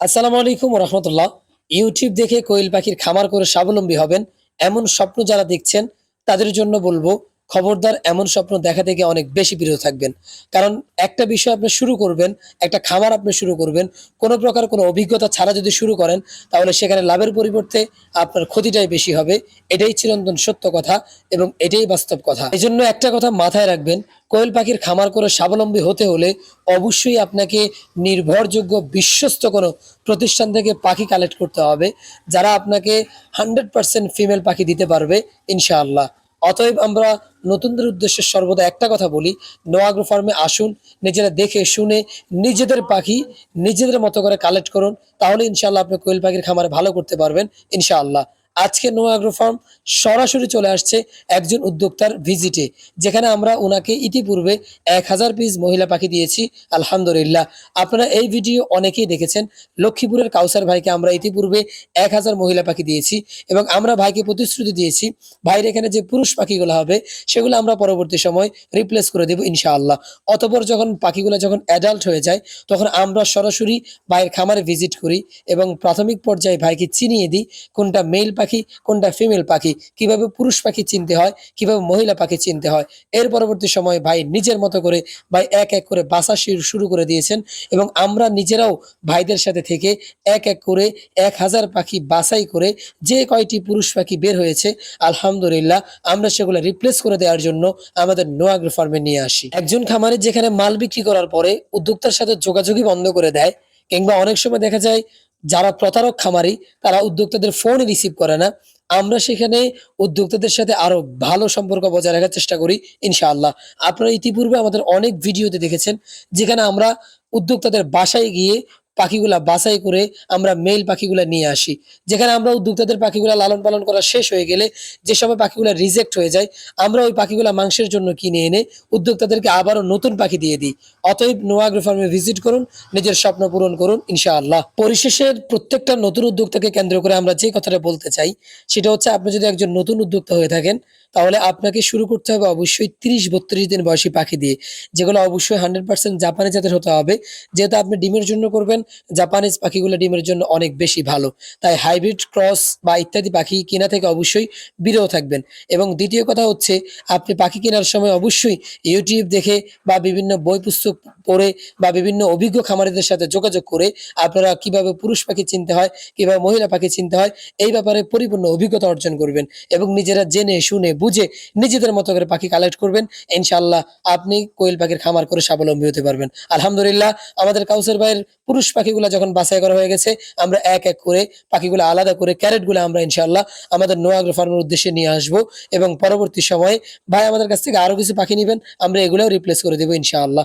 আসসালামু আলাইকুম রহমতুল্লাহ ইউটিউব দেখে কোয়েল পাখির খামার করে স্বাবলম্বী হবেন, এমন স্বপ্ন যারা দেখছেন, তাদের জন্য বলব খবরদার এমন স্বপ্ন দেখা থেকে অনেক বেশি বিরত থাকবেন। কারণ একটা বিষয় আপনি শুরু করবেন, একটা খামার আপনি শুরু করবেন, কোনো প্রকার কোনো অভিজ্ঞতা ছাড়া যদি শুরু করেন, তাহলে সেখানে লাভের পরিবর্তে আপনার ক্ষতিটাই বেশি হবে। এটাই চিরন্তন সত্য কথা এবং এটাই বাস্তব কথা। এই জন্য একটা কথা মাথায় রাখবেন, কোয়েল পাখির খামার করে স্বাবলম্বী হতে হলে অবশ্যই আপনাকে নির্ভরযোগ্য, বিশ্বস্ত কোনো প্রতিষ্ঠান থেকে পাখি কালেক্ট করতে হবে, যারা আপনাকে হান্ড্রেড পার্সেন্ট ফিমেল পাখি দিতে পারবে, ইনশাআল্লাহ। অতএব আমরা নতুনদের উদ্দেশ্যে সর্বদা একটা কথা বলি, নোয়াগ্রো ফার্মে আসুন, নিজেরা দেখে শুনে নিজেদের পাখি নিজেদের মতো করে কালেক্ট করুন, তাহলে ইনশাল্লাহ আপনি কোয়েল পাখির খামারে ভালো করতে পারবেন, ইনশাআল্লাহ। আজকে নোয়াগ্রো ফার্ম সরাসরি চলে আসছে একজন উদ্যোক্তার ভিজিটে, যেখানে আমরা ওনাকে ইতিপূর্বে এক হাজার পিস মহিলা পাখি দিয়েছি, আলহামদুলিল্লাহ। আপনারা এই ভিডিও অনেকেই দেখেছেন, লক্ষ্মীপুরের কাউসার ভাইকে আমরা ইতিপূর্বে এক হাজার মহিলা পাখি দিয়েছি এবং আমরা ভাইকে প্রতিশ্রুতি দিয়েছি, ভাইয়ের এখানে যে পুরুষ পাখিগুলো হবে, সেগুলো আমরা পরবর্তী সময় রিপ্লেস করে দেবো ইনশাআল্লাহ। অতপর যখন পাখিগুলো যখন অ্যাডাল্ট হয়ে যায়, তখন আমরা সরাসরি ভাইয়ের খামারে ভিজিট করি এবং প্রাথমিক পর্যায়ে ভাইকে চিনিয়ে দিই, কোনটা মেল পাখি কোনটা ফিমেল পাখি, কীভাবে পুরুষ পাখি চিনতে হয়, কীভাবে মহিলা পাখি চিনতে হয়, এর পরবর্তী সময় ভাই নিজের মতো করে, ভাই এক এক করে বাসা শুরু- করে দিয়েছেন এবং আমরা নিজেরাও ভাইদের সাথে থেকে এক এক করে এক হাজার পাখি বাছাই করে যে কয়টি পুরুষ পাখি বের হয়েছে, আলহামদুলিল্লাহ আমরা সেগুলো রিপ্লেস করে দেওয়ার জন্য আমাদের নোয়াগ্রো ফার্মে নিয়ে আসি। একজন খামারে যেখানে মাল বিক্রি করার পরে উদ্যোক্তার সাথে যোগাযোগই বন্ধ করে দেয়, কিংবা অনেক সময় দেখা যায় যারা প্রতারক খামারি, তারা উদ্যোক্তাদের ফোন রিসিভ করে না। আমরা সেখানে উদ্যোক্তাদের সাথে আরও ভালো সম্পর্ক বজায় রাখার চেষ্টা করি, ইনশাআল্লাহ। আপনারা ইতিপূর্বে আমাদের অনেক ভিডিওতে দেখেছেন, যেখানে আমরা উদ্যোক্তাদের বাসায় গিয়ে পাখিগুলা বাছাই করে আমরা মেল পাখিগুলা নিয়ে আসি। যেখানে আমরা উদ্যোক্তাদের পাখিগুলা লালন পালন করা শেষ হয়ে গেলে যে সময় পাখিগুলা রিজেক্ট হয়ে যায়, আমরা ওই পাখিগুলা মাংসের জন্য কিনে এনে উদ্যোক্তাদেরকে আবারও নতুন পাখি দিয়ে দিই। অতএব নোয়াগ্রো ফার্মে ভিজিট করুন, নিজের স্বপ্ন পূরণ করুন, ইনশাআল্লাহ। পরিশেষের প্রত্যেকটা নতুন উদ্যোক্তাকে কেন্দ্র করে আমরা যে কথাটা বলতে চাই, সেটা হচ্ছে আপনি যদি একজন নতুন উদ্যোক্তা হয়ে থাকেন, তাহলে আপনাকে শুরু করতে হবে অবশ্যই তিরিশ বত্রিশ দিন বয়সী পাখি দিয়ে, যেগুলো অবশ্যই হান্ড্রেড পার্সেন্ট জাপানি জাতের হতে হবে। যেহেতু আপনি ডিমের জন্য করবেন জাপানিজ পাখিগুলো ডিমের জন্য অনেক বেশি ভালো। তাই হাইব্রিড ক্রস বা ইত্যাদি পাখি কেনা থেকে অবশ্যই বিরত থাকবেন। এবং দ্বিতীয় কথা হচ্ছে, আপনি পাখি কেনার সময় অবশ্যই ইউটিউব দেখে বা বিভিন্ন বই পুস্তক পড়ে বা বিভিন্ন অভিজ্ঞ খামারিদের সাথে যোগাযোগ করে আপনারা কীভাবে পুরুষ পাখি চিনতে হয়, কীভাবে মহিলা পাখি চিনতে হয়, এই ব্যাপারে পরিপূর্ণ অভিজ্ঞতা অর্জন করবেন এবং নিজেরা জেনে, শুনে, বুঝে নিজেদের মতো করে পাখি কালেক্ট করবেন। ইনশাআল্লাহ আপনি কোয়েল পাখির খামার করে স্বাবলম্বী হতে পারবেন। আলহামদুলিল্লাহ, আমাদের কাউসের ভাইয়ের পুরুষ পাখিগুলো যখন বাছাই করা হয়ে গেছে, আমরা এক এক করে পাখিগুলো আলাদা করে ক্যারেটগুলো আমরা ইনশাল্লাহ আমাদের নোয়াগ্র ফার্মের উদ্দেশ্যে নিয়ে আসব এবং পরবর্তী সময়ে ভাই আমাদের কাছ থেকে আরও কিছু পাখি নেবেন, আমরা এগুলোও রিপ্লেস করে দেবো ইনশাআল্লাহ।